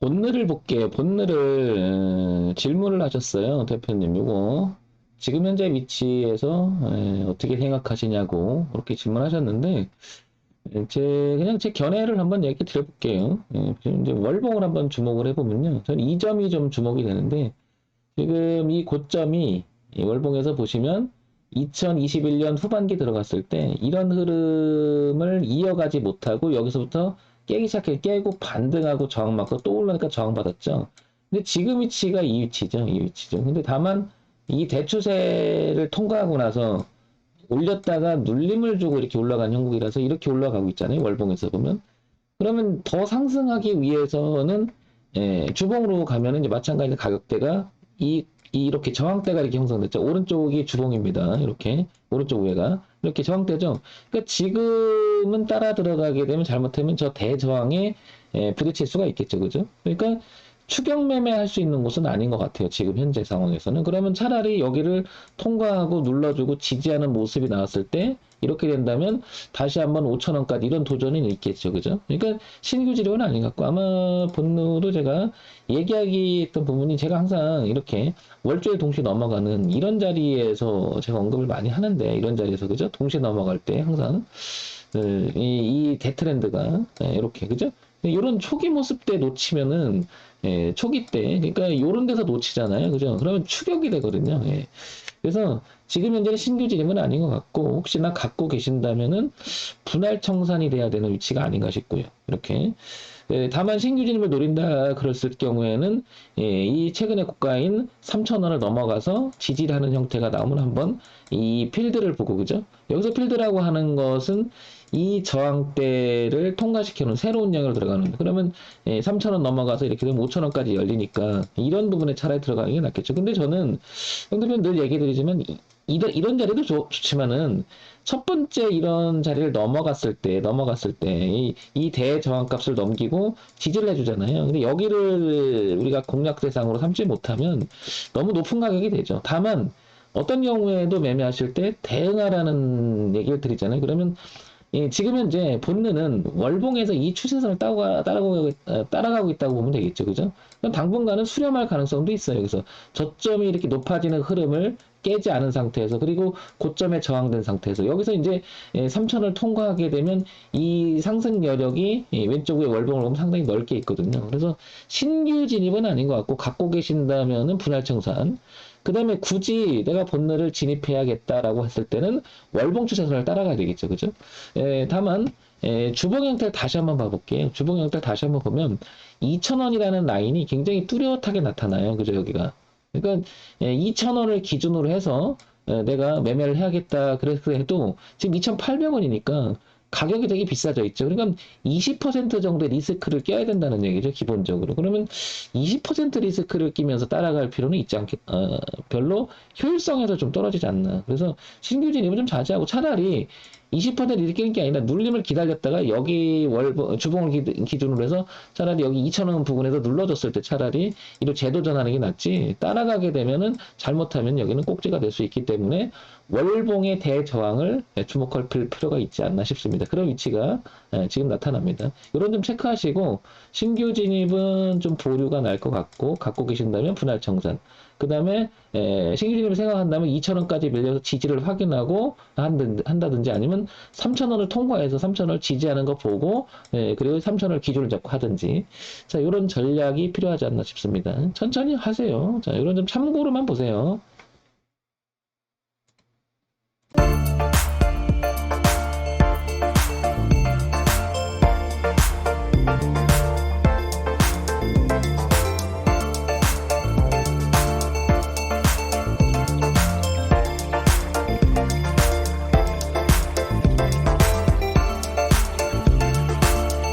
본늘을 볼게요. 본늘을 에, 질문을 하셨어요. 대표님 요거 지금 현재 위치에서 에, 어떻게 생각하시냐고 그렇게 질문하셨는데 에, 제 그냥 제 견해를 한번 얘기 드려볼게요. 이제 월봉을 한번 주목을 해보면요. 저는 이 점이 좀 주목이 되는데 지금 이 고점이 이 월봉에서 보시면 2021년 후반기 들어갔을 때 이런 흐름을 이어가지 못하고 여기서부터 깨기 시작해 깨고 반등하고 저항받고 또 올라니까 저항받았죠. 근데 지금 위치가 이 위치죠. 이 위치죠. 근데 다만 이 대추세를 통과하고 나서 올렸다가 눌림을 주고 이렇게 올라간 형국이라서 이렇게 올라가고 있잖아요. 월봉에서 보면. 그러면 더 상승하기 위해서는 예, 주봉으로 가면은 이제 마찬가지로 가격대가 이, 이 이렇게 저항대가 이렇게 형성됐죠. 오른쪽이 주봉입니다. 이렇게 오른쪽 위에가 이렇게 저항대죠. 그러니까 지금은 따라 들어가게 되면 잘못하면 저 대저항에 예, 부딪힐 수가 있겠죠. 그죠? 그러니까 추격 매매할 수 있는 곳은 아닌 것 같아요. 지금 현재 상황에서는. 그러면 차라리 여기를 통과하고 눌러주고 지지하는 모습이 나왔을 때 이렇게 된다면 다시 한번 5천원까지 이런 도전이 있겠죠. 그죠? 그러니까 신규 지력은 아닌 것 같고 아마 본능으로 제가 얘기하기 했던 부분이 제가 항상 이렇게 월주일 동시에 넘어가는 이런 자리에서 제가 언급을 많이 하는데 이런 자리에서 그죠? 동시에 넘어갈 때 항상 그, 이, 이 대트렌드가 예, 이렇게 그죠? 이런 초기 모습 때 놓치면은 예, 초기 때 그러니까 이런 데서 놓치잖아요, 그죠? 그러면 추격이 되거든요. 예. 그래서 지금 현재는 신규 지림은 아닌 것 같고 혹시나 갖고 계신다면은 분할 청산이 돼야 되는 위치가 아닌가 싶고요. 이렇게 예, 다만 신규 진입을 노린다 그랬을 경우에는 예, 이 최근의 고가인 3,000원을 넘어가서 지지를 하는 형태가 나오면 한번 이 필드를 보고 그죠? 여기서 필드라고 하는 것은 이 저항대를 통과시켜 놓은 새로운 영역으로 들어가는 그러면 예, 3,000원 넘어가서 이렇게 되면 5,000원까지 열리니까 이런 부분에 차라리 들어가는 게 낫겠죠. 근데 저는 형들은 늘 얘기 드리지만 이- 이런, 이런 자리도 좋, 좋지만은 첫 번째 이런 자리를 넘어갔을 때, 넘어갔을 때, 이, 이 대저항값을 넘기고 지지를 해주잖아요. 근데 여기를 우리가 공략 대상으로 삼지 못하면 너무 높은 가격이 되죠. 다만, 어떤 경우에도 매매하실 때 대응하라는 얘기를 드리잖아요. 그러면 예, 지금 현재 본능은 월봉에서 이 추세선을 따라가, 따라가고, 어, 따라가고 있다고 보면 되겠죠. 그죠? 당분간은 수렴할 가능성도 있어요. 그래서 저점이 이렇게 높아지는 흐름을 깨지 않은 상태에서 그리고 고점에 저항된 상태에서 여기서 이제 3천을 통과하게 되면 이 상승 여력이 예, 왼쪽 위에 월봉을 보면 상당히 넓게 있거든요. 그래서 신규 진입은 아닌 것 같고 갖고 계신다면은 분할 청산 그 다음에 굳이 내가 본능을 진입해야겠다라고 했을 때는 월봉 추세선을 따라가야 되겠죠. 그죠? 에, 다만, 에, 주봉 형태를 다시 한번 봐볼게요. 주봉 형태를 다시 한번 보면 2,000원이라는 라인이 굉장히 뚜렷하게 나타나요. 그죠? 여기가. 그러니까 2,000원을 기준으로 해서 에, 내가 매매를 해야겠다 그래서 해도 지금 2,800원이니까 가격이 되게 비싸져 있죠. 그러니까 20% 정도의 리스크를 껴야 된다는 얘기죠, 기본적으로. 그러면 20% 리스크를 끼면서 따라갈 필요는 있지 않겠, 어, 별로 효율성에서 좀 떨어지지 않나. 그래서 신규 진입은 좀 자제하고 차라리 20% 일으키는 게 아니라 눌림을 기다렸다가 여기 월 주봉을 기- 기준으로 해서 차라리 여기 2,000원 부분에서 눌러줬을 때 차라리 이로 재도전하는 게 낫지 따라가게 되면은 잘못하면 여기는 꼭지가 될 수 있기 때문에 월봉의 대저항을 주목할 필- 필요가 있지 않나 싶습니다. 그런 위치가 예, 지금 나타납니다. 이런 좀 체크하시고 신규 진입은 좀 보류가 날 것 같고 갖고 계신다면 분할 청산. 그 다음에 신규 진입을 생각한다면 2,000원까지 밀려서 지지를 확인하고 한다든지 아니면 3,000원을 통과해서 3,000원을 지지하는 거 보고 예, 그리고 3,000원을 기준을 잡고 하든지 자 이런 전략이 필요하지 않나 싶습니다. 천천히 하세요. 자 이런 좀 참고로만 보세요.